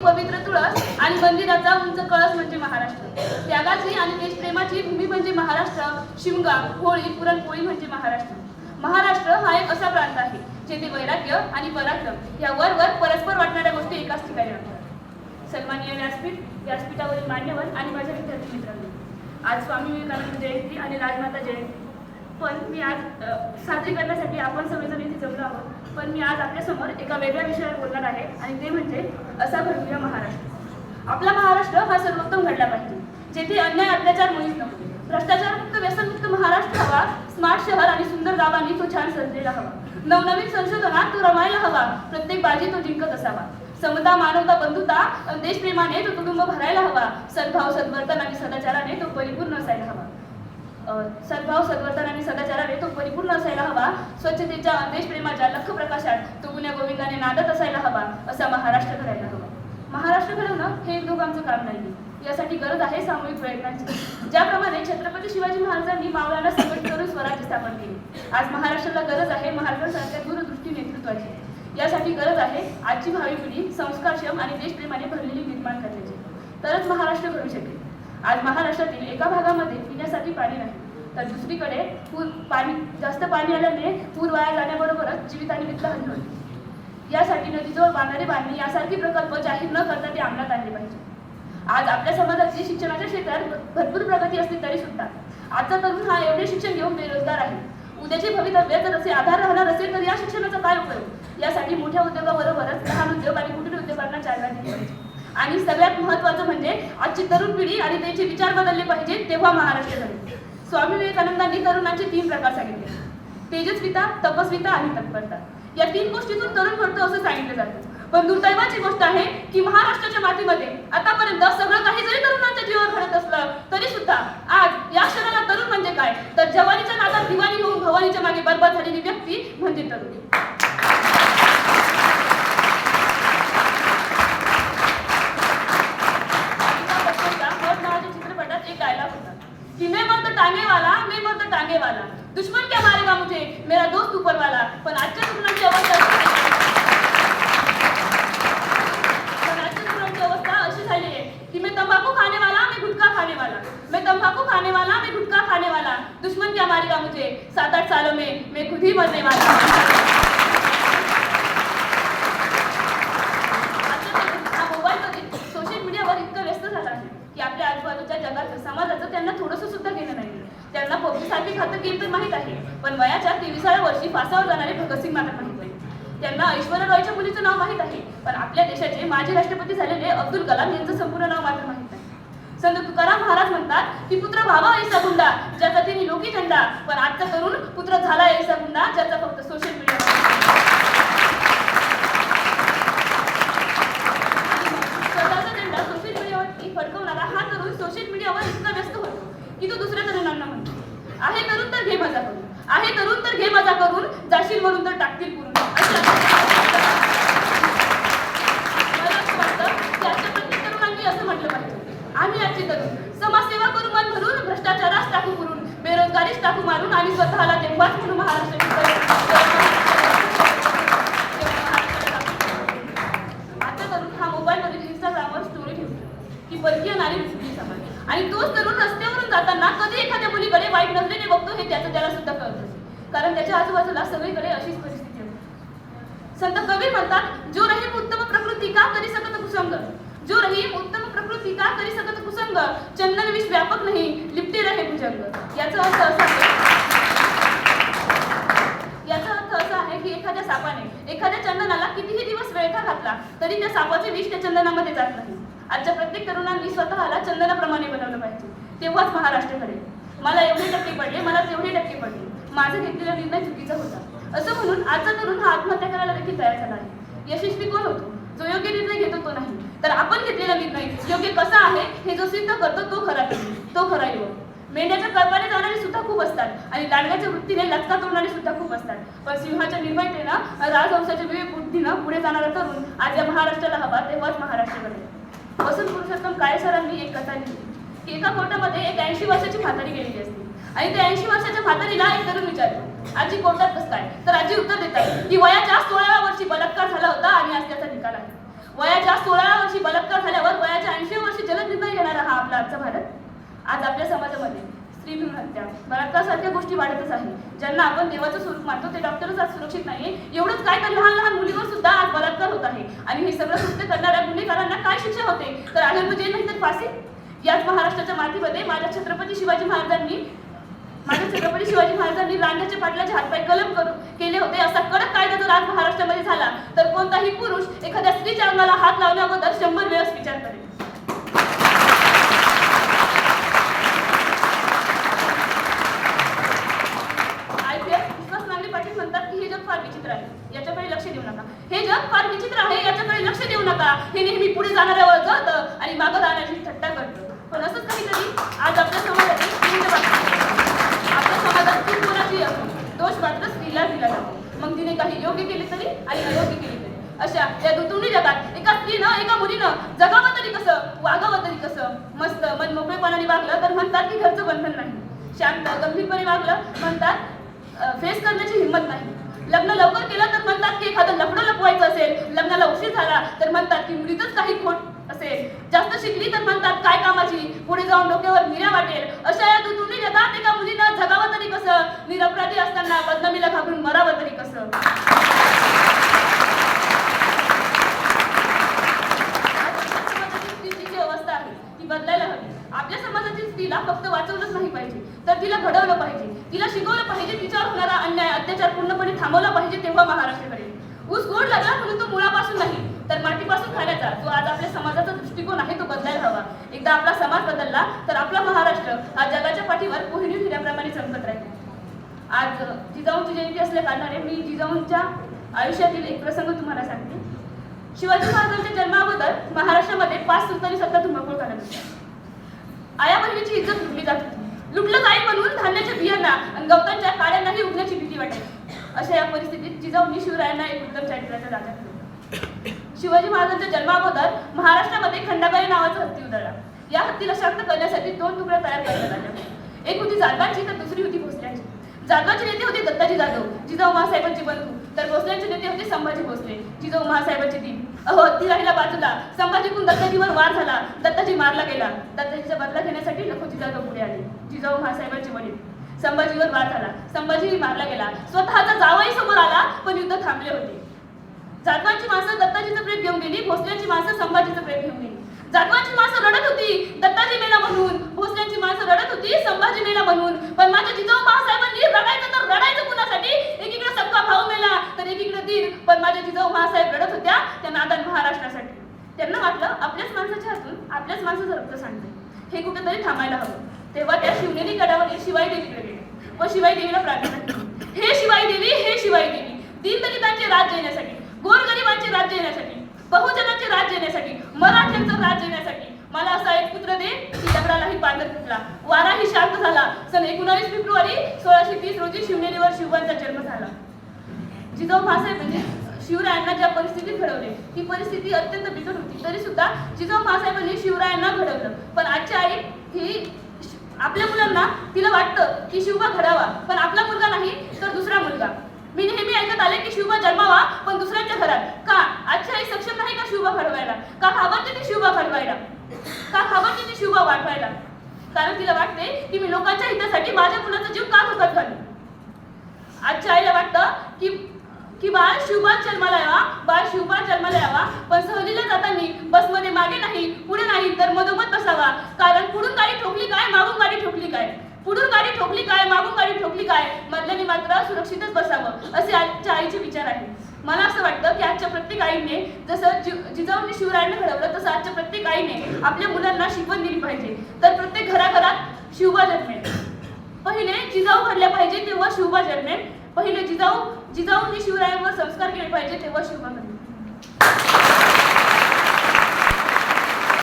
पवित्र तुळस आणि मंदिराचा उंच कळस म्हणजे महाराष्ट्र. त्यागाची आणि देशप्रेमाची भूमी म्हणजे महाराष्ट्र शिमगा होळी पुरणपोळी म्हणजे महाराष्ट्र. महाराष्ट्र हा एक असा प्रांत आहे जेथे वैराग्य आणि पराक्रम या वर वर परस्पर वाटणाऱ्या गोष्टी एकाच ठिकाणी असतात सन्माननीय व्यासपीठ व्यासपीठावरील मान्यवर आणि माझ्या विद्यार्थी मित्रांनो आज स्वामी विवेकानंद जयंती आणि राजमाता जयंती. पण मी आज अ, साजरी करण्यासाठी आपण सगळेजण इथे जमलो आहोत. पण मी आज आपल्यासमोर एका वेगळ्या विषयावर बोलणार आहे आणि ते म्हणजे असा घडूया महाराष्ट्र. आपला महाराष्ट्र हा सर्वोत्तम घडला पाहिजे. जेथे अन्याय अत्याचार मुळीच नव्हते. भ्रष्टाचारमुक्त व्यसनमुक्त महाराष्ट्र हवा. स्मार्ट शहर आणि सुंदर गावांनी तो छान सजलेला हवा. नवनवीन संशोधनात तो रमायला हवा. प्रत्येक बाजी तो जिंकत असावा. समता मानवता बंधुता देशप्रेमाने तो कुटुंब भरायला हवा. सद्भाव सद्वर्तन आणि सदाचाराने तो परिपूर्ण असायला हवा. सद्भाव सद्वर्तन आणि सदाचाराने तो परिपूर्ण असायला हवा. स्वच्छतेच्या देशप्रेमाच्या लख प्रकाशात तो गुन्ह्या गोविंदाने नादत असायला हवा असा महाराष्ट्र घडायला हवा. महाराष्ट्र घडवणं हे एक दोघांचं काम नाही. यासाठी गरज आहे सामूहिक प्रयत्नांची. ज्याप्रमाणे छत्रपती शिवाजी महाराजांनी मावळाला संघटित करून स्वराज्य स्थापन केले. आज महाराष्ट्राला गरज आहे महाराष्ट्रासारख्या दूरदृष्टी नेतृत्वाची. यासाठी गरज आहे आजची भावी पिढी संस्कारक्षम आणि देशप्रेमाने भरलेली निर्माण करण्याची. तरच महाराष्ट्र घडू शकेल. आज महाराष्ट्रातील एका भागामध्ये पिण्यासाठी पाणी नाही. तर दुसरीकडे पूर पाणी जास्त पाणी आल्याने म्हणजे पूर वाया जाण्याबरोबरच जीवित आणि हानी होते यासाठी नदीजवळ बांधणारे बांधणी यासारखे प्रकल्प जाहीर न करता ते अंमलात आणले पाहिजे. आज आपल्या समाजाची शिक्षणाच्या क्षेत्रात भरपूर प्रगती असली तरी सुद्धा आजचा तरुण हा एवढे शिक्षण घेऊन बेरोजगार आहे. उद्याचे भवितव्य जर असे आधार राहणार असेल तर या शिक्षणाचा काय उपयोग? यासाठी मोठ्या उद्योगाबरोबरच लहान उद्योग आणि कुटीर उद्योगांना चालना दिली पाहिजे. आणि सगळ्यात महत्त्वाचं म्हणजे आजची तरुण पिढी आणि त्यांचे विचार बदलले पाहिजे तेव्हा महाराष्ट्र झाले स्वामी विवेकानंदांनी तरुणांचे तीन प्रकार सांगितले. तेजस्विता तपस्विता आणि तत्परता. या तीन गोष्टीतून तरुण घडतो असं सांगितलं जातं. पण दुर्दैवाची गोष्ट आहे की महाराष्ट्राच्या मातीमध्ये आतापर्यंत सगळं काही जरी तरुणांच्या जीवन घडत असलं तरी सुद्धा आज या क्षणाला तरुण म्हणजे काय? तर जवानीच्या नादात दिवाणी होऊन भवानीच्या मागे बरबाद झालेली व्यक्ती म्हणजे तरुणी. आगे वाला। दुश्मन क्या मारेगा मुझे मेरा दोस्त ऊपर वाला पण आजच्या तरुणांची अवस्था पण आजच्या तरुणांची अवस्था अशी झाली आहे की मैं तंबाकू खाने वाला मैं गुटखा खाने वाला। मैं तंबाकू खाने वाला मैं गुटखा खाने वाला। दुश्मन क्या मारेगा मुझे? सात आठ सालों में मैं खुद ही मरने वाला आजच्या तरुण हा मोबाईलमध्ये सोशल मीडियावर इतकं व्यस्त झाला आहे की आपल्या आजूबाजूच्या जगात समाजाचं त्यांना थोडंसं सुद्धा घेणं नाही त्यांना पबजी सारखी घातक गेम तर माहीत आहे पण वयाच्या तेविसाव्या वर्षी फासावर जाणारे भगतसिंग मात्र माहीत नाही त्यांना ऐश्वर्या रॉयच्या मुलीचं नाव माहीत आहे पण आपल्या देशाचे माजी राष्ट्रपती झालेले अब्दुल कलाम यांचं संपूर्ण नाव मात्र माहीत नाही. संत तुकाराम महाराज म्हणतात की पुत्र भावा ऐसा गुंडा ज्याचा तिने लोकी झंडा पण आजचा तरुण पुत्र झाला ऐसा गुंडा ज्याचा फक्त सोशल स्वतःचा झेंडा सोशल मीडियावरती फडकवणारा हा तरुण सोशल मीडियावर इतका व्यस्त होतो की तो दुसऱ्या तरुणांना म्हणतो आहे तरुण तर घे मजा करून आहे तरुण तर घे मजा करून जाशील म्हणून तर टाकतील पुरून अशा- मला असं वाटतं की आजच्या प्रत्येक तरुणांनी असं म्हटलं पाहिजे आम्ही आजचे तरुण समाजसेवा करू मन भरून भ्रष्टाचारास टाकू करून बेरोजगारीस टाकू मारून आणि स्वतःला तेव्हाच म्हणून महाराष्ट्र आता तरुण हा मोबाईलमध्ये इंस्टाग्रामवर स्टोरी ठेवतो. की परकीय नारी समाज. आणि तोच तरुण रस्त्यावरून जाताना कधी एखाद्या मुलीकडे वाईट नजरेने बघतो हे त्याचं त्याला सुद्धा कळत नसेल कारण त्याच्या आजूबाजूला सगळीकडे अशीच परिस्थिती आहे संत कबीर म्हणतात जो रहीम उत्तम प्रकृती का करी सकत कुसंग जो रही उत्तम प्रकृती का करी सकत कुसंग? चंदन विष व्यापक नाही लिपटे रहे भुजंग. याचा अर्थ असा आहे याचा अर्थ असा आहे की एखाद्या सापाने एखाद्या चंदनाला कितीही दिवस वेळखा घातला तरी त्या सापाचे विष त्या चंदनामध्ये जात नाही. आजच्या प्रत्येक तरुणांनी स्वतःला चंदनाप्रमाणे बनवलं पाहिजे. तेव्हाच महाराष्ट्र घडेल. मला एवढे टक्के पडले मला तेवढे टक्के पडले. माझा घेतलेला निर्णय चुकीचा होता. असं म्हणून आजचा तरुण हा आत्महत्या करायला देखील तयार झाला आहे. यशस्वी कोण होतो? जो योग्य निर्णय घेतो तो नाही. तर आपण घेतलेला निर्णय योग्य कसा आहे हे जो सिद्ध करतो तो खरा तो खरा योग मेंढ्याच्या कल्पाने जाणारे सुद्धा खूप असतात आणि लांडग्याच्या वृत्तीने लचका तोडणारे सुद्धा खूप असतात. पण सिंहाच्या निर्भयतेनं राजवंशाच्या विवेक बुद्धीनं पुढे जाणारा तरुण आज या महाराष्ट्राला हवा तेव्हाच महाराष्ट्र घडेल वसंत पुरुषोत्तम काळे सरांनी एक कथा लिहिली. एका कोर्टामध्ये एक ऐंशी वर्षाची म्हातारी गेलेली असते. आणि त्या ऐंशी वर्षाच्या म्हातारीला एक तरुण विचारतो आजी कोर्टात कसं काय तर आजी उत्तर देतात की वयाच्या सोळाव्या वर्षी बलात्कार झाला होता आणि आज त्याचा निकाल आहे. वयाच्या सोळाव्या वर्षी बलात्कार झाल्यावर वयाच्या ऐंशी वर्षी जलदनिर्णय घेणार हा आपला आजचा भारत. आज आपल्या समाजामध्ये स्त्री भ्रूण हत्या बलात्कार सारख्या गोष्टी वाढतच आहे ज्यांना आपण देवाचं स्वरूप मानतो ते डॉक्टरच आज सुरक्षित नाहीये. एवढंच काय तर लहान लहान मुलीवर सुद्धा आज बलात्कार होत आहे. आणि हे सगळं कृत्य करणाऱ्या गुन्हेगारांना काय शिक्षा होते? तर आढळ म्हणजे नाही तर फाशी? याच महाराष्ट्राच्या मातीमध्ये माझ्या छत्रपती शिवाजी महाराजांनी माझ्या छत्रपती शिवाजी महाराजांनी रांड्याच्या पाटलाचे हातपाय कलम करून केले होते असा कडक कायदा जर आज महाराष्ट्रामध्ये झाला. तर कोणताही पुरुष एखाद्या स्त्रीच्या अंगाला हात लावण्या अगोदर शंभर वेळेस विचार करेल. पाटील म्हणतात की हे जग फार विचित्र आहे. याच्याकडे लक्ष देऊ नका. हे जग फार विचित्र आहे याच्याकडे लक्ष देऊ नका. हे नेहमी पुढे जाणाऱ्यावर जळतं आणि मागं जाण्याची पण असंच काहीतरी आज आपल्या समाजात आपल्या समाजात चूक कोणाची असो दोष मात्र स्त्रीला दिला जातो मग तिने काही योग्य केले तरी आणि अयोग्य केले तरी. अशा या दोन्ही जगात एका स्त्रीनं एका मुलीनं जगावं तरी कसं वागावं तरी कसं? मस्त मन मोकळेपणाने वागलं तर म्हणतात की घरचं बंधन नाही. शांत गंभीरपणे वागलं म्हणतात फेस करण्याची हिंमत नाही. लग्न लवकर केलं तर म्हणतात की एखादं लफडं लपवायचं असेल लग्नाला उशीर झाला तर म्हणतात की मुलीतच काही खोट असेल. जास्त शिकली तर म्हणतात काय कामाची? पुढे जाऊन डोक्यावर मिऱ्या वाटेल. अशा या दोन्ही जगात एका मुलीनं जगावं तरी कसं? निरपराधी असताना बदनामीला घाबरून मरावं तरी कसं? आहे ती बदलायला हवी. आपल्या समाजाची स्त्रीला फक्त वाचवलंच नाही पाहिजे. तर तिला घडवलं पाहिजे. तिला शिकवलं पाहिजे. तिच्यावर होणारा अन्याय अत्याचार पूर्णपणे थांबवला पाहिजे तेव्हा महाराष्ट्राकडे. ऊस गोड लागला म्हणून तो मुळापासून नाही तर मातीपासून खाण्याचा. जो आज आपल्या समाजाचा दृष्टिकोन आहे तो बदलायला हवा. एकदा आपला समाज बदलला तर आपला महाराष्ट्र हा जगाच्या पाठीवर कोहिनी हिऱ्याप्रमाणे चमकत राहील. आज जिजाऊंची जयंती असल्या कारणाने मी जिजाऊंच्या आयुष्यातील एक प्रसंग तुम्हाला सांगते. शिवाजी महाराजांच्या जन्माबद्दल महाराष्ट्रामध्ये पाच सुलतानी सत्ता धुमाकूळ करत होत्या. आया बहिणीची इज्जत लुटली जात होती. लुटलं जाईल म्हणून धान्याच्या बियांना आणि गवतांच्या काड्यांनाही उठण्याची भीती अशा या परिस्थितीत जिजाऊंनी शिवरायांना एक उत्तम चरित्राचा राजा शिवाजी महाराजांच्या जन्माबद्दल महाराष्ट्रामध्ये खंडाबाई नावाचा हत्ती उधळला. या हत्तीला शांत करण्यासाठी दोन तुकड्या तयार करण्यात आल्या एक होती जाधवांची तर दुसरी होती भोसल्यांची. जाधवांचे नेते होते दत्ताजी जाधव. जिजाऊ महासाहेबांची बंधू. तर भोसल्यांचे नेते होते संभाजी भोसले. जिजाऊ महासाहेबांचे दिन. अहो हत्ती राहिला बाजूला. संभाजीकडून दत्ताजीवर वार झाला. दत्ताजी मारला गेला. दत्ताजीचा बदला घेण्यासाठी लखोजी जाधव पुढे आले. जिजाऊ महासाहेबांचे वडील. संभाजीवर वार झाला. संभाजीही मारला गेला. स्वतःचा जावाही समोर आला पण युद्ध थांबले होते. जाधवांची माणसं दत्ताजीचं प्रेत घेऊन गेली भोसल्यांची माणसं संभाजीचं प्रेत घेऊन गेली. जाधवांची माणसं रडत होती दत्ताजी मेला म्हणून. भोसल्यांची माणसं रडत होती संभाजी मेला म्हणून. पण माझ्या जिजाऊ महासाहेबांनी रडायचं तर रडायचं कुणासाठी? एकीकडे सबका भाऊ मेला तर एकीकडे दीर. पण माझ्या जिजाऊ महासाहेब रडत होत्या त्या नादान महाराष्ट्रासाठी. त्यांना वाटलं आपल्याच माणसाच्या हातून आपल्याच माणसाचं रक्त सांगते हे कुठेतरी थांबायला हवं. तेव्हा त्या शिवनेरी गडावरील शिवाई देवीकडे गेले व शिवाई देवीला प्रार्थना हे शिवाई देवी हे शिवाई देवी दीनदलितांचे राज्य येण्यासाठी गोरगरिबांचे राज्य येण्यासाठी बहुजनांचे राज्य येण्यासाठी मराठ्यांचं राज्य येण्यासाठी मला असा एक पुत्र दे की दगडालाही पांढर फुटला. वाराही शांत झाला. सन एकोणावीस फेब्रुवारी सोळाशे तीस रोजी शिवनेरीवर शिवांचा जन्म झाला. जिजाऊ महासाहेब म्हणजे शिवरायांना ज्या परिस्थितीत घडवले ही परिस्थिती अत्यंत बिकट होती. तरी सुद्धा जिजाऊ महासाहेबांनी शिवरायांना घडवलं. पण आजची आई ही आपल्या मुलांना तिला वाटतं की शिवबा घडावा पण आपला मुलगा नाही तर दुसरा मुलगा. मी नेहमी ऐकत आले की शिवबा जन्मावा पण दुसऱ्यांच्या घरात. का? आजच्या आई सक्षम नाही का शिवबा घडवायला? का घाबरते ती शिवबा घडवायला? का घाबरते ती शिवबा वाटवायला कारण तिला वाटते की मी लोकांच्या हितासाठी माझ्या मुलाचा जीव का धोक्यात घालू? आजच्या आईला वाटतं की की बाळ शिवबाळ जन्माला यावा बाळ शिवबाळ जन्माला यावा पण सहलीला जाताना बसमध्ये मागे नाही पुढे नाही तर मधोमध बसावा. कारण पुढून गाडी ठोकली काय मागून गाडी ठोकली काय? पुढून गाडी ठोकली काय मागून गाडी ठोकली काय? मधल्याने मात्र सुरक्षितच बसावं असे आजच्या आईचे विचार आहे मला असं वाटतं की आजच्या प्रत्येक आईने जसं जिजाऊने जिजाऊंनी शिवरायांना घडवलं तसं आजच्या प्रत्येक आईने आपल्या मुलांना शिकवण दिली पाहिजे. तर प्रत्येक घराघरात शिवबा जन्मेल. पहिले जिजाऊ घडल्या पाहिजे तेव्हा शिवबा जन्मेल. पहिले जिजाऊ जिजाऊंनी शिवरायांवर संस्कार केले पाहिजे तेव्हा शिवबा घडले